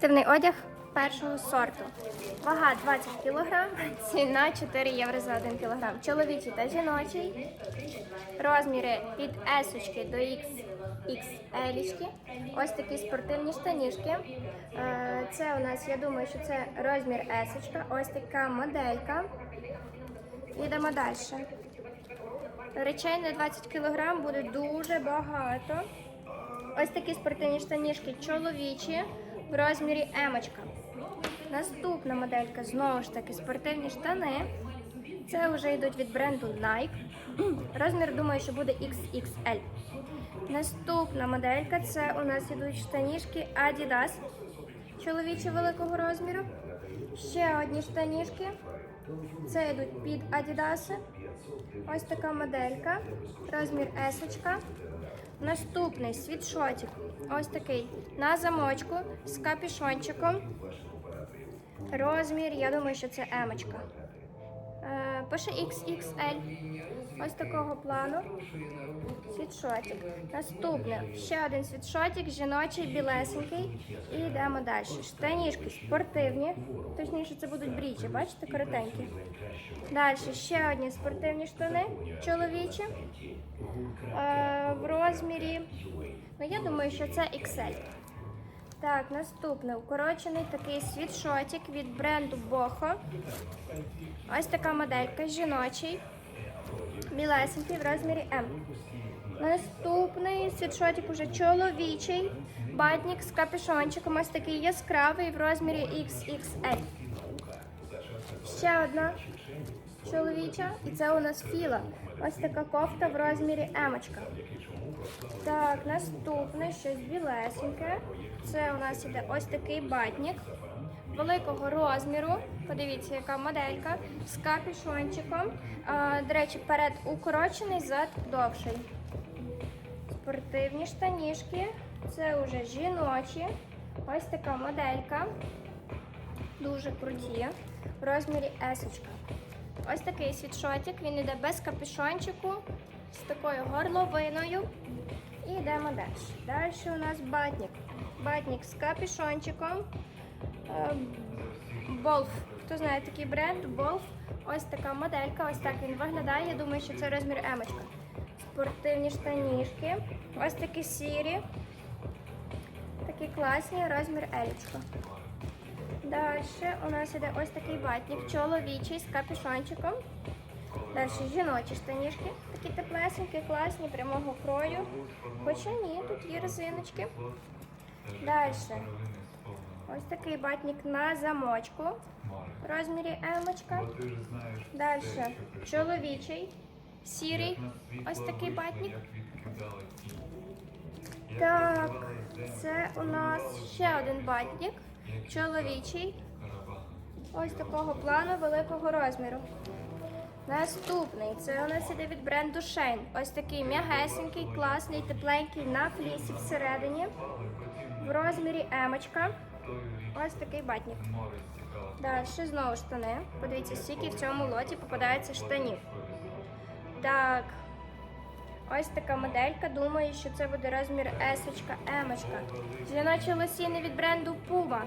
Спортивний одяг першого сорту. Вага 20 кг, ціна 4 євро за 1 кг. Чоловічий та жіночий. Розміри від S до XXL. Ось такі спортивні штанішки. Е, Це у нас, я думаю, що це розмір S. Ось така моделька. Йдемо далі. Речей на 20 кг буде дуже багато. Ось такі спортивні штанішки чоловічі в розмірі емочка. Наступна моделька знову ж таки спортивні штани. Це вже йдуть від бренду Nike. Розмір, думаю, що буде XXL. Наступна моделька це у нас ідуть штанішки Adidas чоловічі великого розміру. Ще одні штанішки. Це йдуть під Adidas. Ось така моделька. Розмір S. Наступний світшотик. Ось такий на замочку з капюшончиком. Розмір, я думаю, що це емочка. Е, Пише XXL. Ось такого плану. Світшотик. Наступне ще один світшотик, жіночий, білесенький. І йдемо далі. Штанішки спортивні. Точніше, це будуть брічі, бачите, коротенькі. Далі ще одні спортивні штани чоловічі. Е, в розмірі. Ну, я думаю, що це XL. Так, наступний укорочений такий світшотик від бренду Boho. Ось така моделька жіночий. Білесенький в розмірі М. Наступний світшотик уже чоловічий. Батник з капюшончиком. Ось такий яскравий в розмірі XXL. Ще одна чоловіча. І це у нас філа. Ось така кофта в розмірі емочка. Так, наступне щось білесеньке. Це у нас іде ось такий батник великого розміру. Подивіться, яка моделька з капюшончиком. До речі, перед укорочений, зад довший. Спортивні штанішки. Це вже жіночі. Ось така моделька. Дуже круті. В розмірі S. Ось такий світшотик. Він йде без капюшончику, з такою горловиною. І йдемо далі. Далі у нас батник. Батник з капюшончиком. Е, Болф. Хто знає такий бренд? Болф. Ось така моделька. Ось так він виглядає. Я думаю, що це розмір емочка. Спортивні штанішки. Ось такі сірі. Такі класні, розмір елічка. Далі у нас іде ось такий батник, чоловічий з капюшончиком. Далі жіночі штанішки, такі теплесенькі, класні, прямого крою. Хоча ні, тут є резиночки. Далі. Ось такий батник на замочку. В розмірі емочка. Далі чоловічий, сірий. Ось такий батник. Так, це у нас ще один батник. Чоловічий. Ось такого плану великого розміру. Наступний це у нас іде від бренду Shane. Ось такий м'ягесенький, класний, тепленький на флісі всередині. В розмірі емочка. Ось такий батник. Далі знову штани. Подивіться, скільки в цьому лоті попадається штанів. Так. Ось така моделька. Думаю, що це буде розмір S, M. Жіночі лосіни від бренду Puma.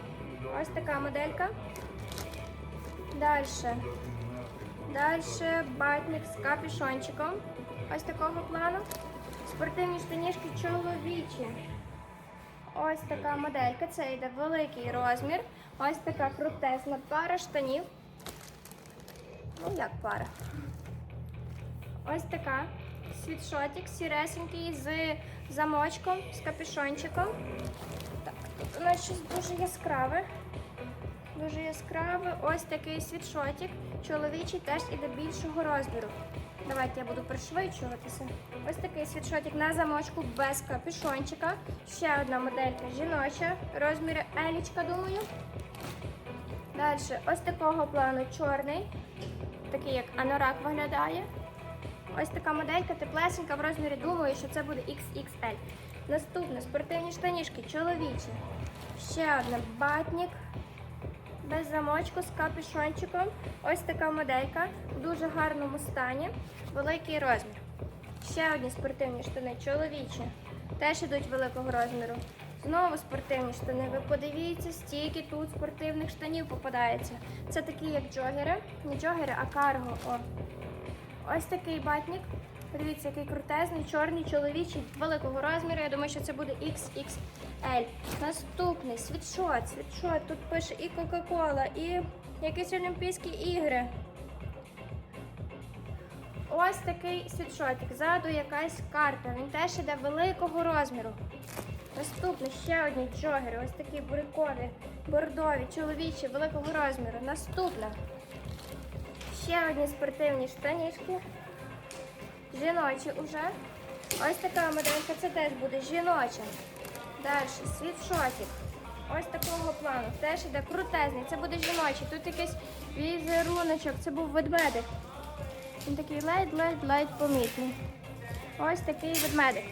Ось така моделька. Далі. Далі батник з капюшончиком. Ось такого плану. Спортивні штанішки чоловічі. Ось така моделька. Це йде великий розмір. Ось така крутесна пара штанів. Ну, як пара. Ось така. Світшотик сіресенький з замочком, з капюшончиком. Так, тут у нас щось дуже яскраве. Дуже яскраве. Ось такий світшотик. Чоловічий теж іде більшого розміру. Давайте я буду пришвидшуватися. Ось такий світшотик на замочку без капюшончика. Ще одна моделька жіноча. Розміри елічка, думаю. Далі ось такого плану чорний. Такий як анорак виглядає. Ось така моделька теплесенька в розмірі. Думаю, що це буде XXL. Наступне спортивні штанішки чоловічі. Ще одне батник. Без замочку з капюшончиком. Ось така моделька в дуже гарному стані. Великий розмір. Ще одні спортивні штани чоловічі. Теж ідуть великого розміру. Знову спортивні штани. Ви подивіться, стільки тут спортивних штанів попадається. Це такі, як джогери. Не джогери, а карго. О. Ось такий батник. Подивіться, який крутезний, чорний, чоловічий, великого розміру. Я думаю, що це буде XXL. Наступний світшот. Світшот. Тут пише і Кока-Кола, і якісь Олімпійські ігри. Ось такий світшотик. Ззаду якась карта. Він теж іде великого розміру. Наступний ще одні джогери. Ось такі бурикові, бордові, чоловічі, великого розміру. Наступна. Ще одні спортивні штанішки. Жіночі уже. Ось така моделька, це теж буде жіноча. Далі, світшотик. Ось такого плану. Теж іде крутезний. Це буде жіночий. Тут якийсь візеруночок. Це був ведмедик. Він такий ледь-ледь-ледь помітний. Ось такий ведмедик.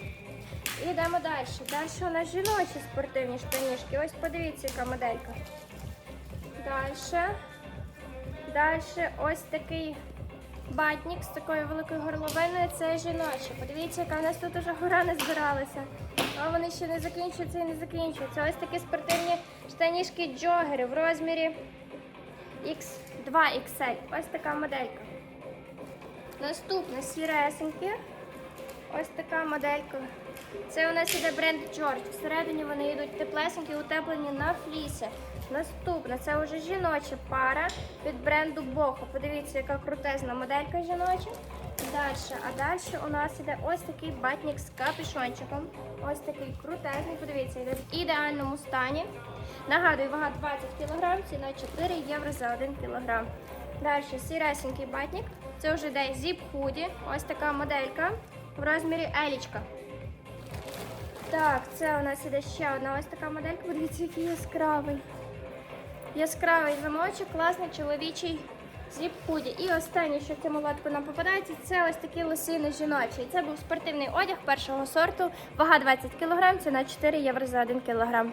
І йдемо далі. Далі у нас жіночі спортивні штанішки. Ось подивіться, яка моделька. Далі. Далі ось такий батник з такою великою горловиною. Це жіночі. Подивіться, яка в нас тут уже гора не збиралася. А вони ще не закінчуються і не закінчуються. Ось такі спортивні штанішки джогери в розмірі X2 XL. Ось така моделька. Наступне сіресеньке. Ось така моделька. Це у нас іде бренд George. Всередині вони йдуть теплесенькі, утеплені на флісі. Наступна це вже жіноча пара від бренду Бохо. Подивіться, яка крутезна моделька жіноча. Далі. А далі у нас іде ось такий батник з капюшончиком. Ось такий крутезний. Подивіться, йде в ідеальному стані. Нагадую, вага 20 кг, ціна 4 євро за 1 кг. Далі сіресенький батник. Це вже йде зіп худі. Ось така моделька в розмірі елічка. Так, це у нас іде ще одна ось така моделька. Подивіться, який яскравий. Яскравий замочок, класний чоловічий зіп. І останнє, що в цьому лотку нам попадається, це ось такі лосини жіночі. Це був спортивний одяг першого сорту, вага 20 кг, ціна 4 євро за 1 кг.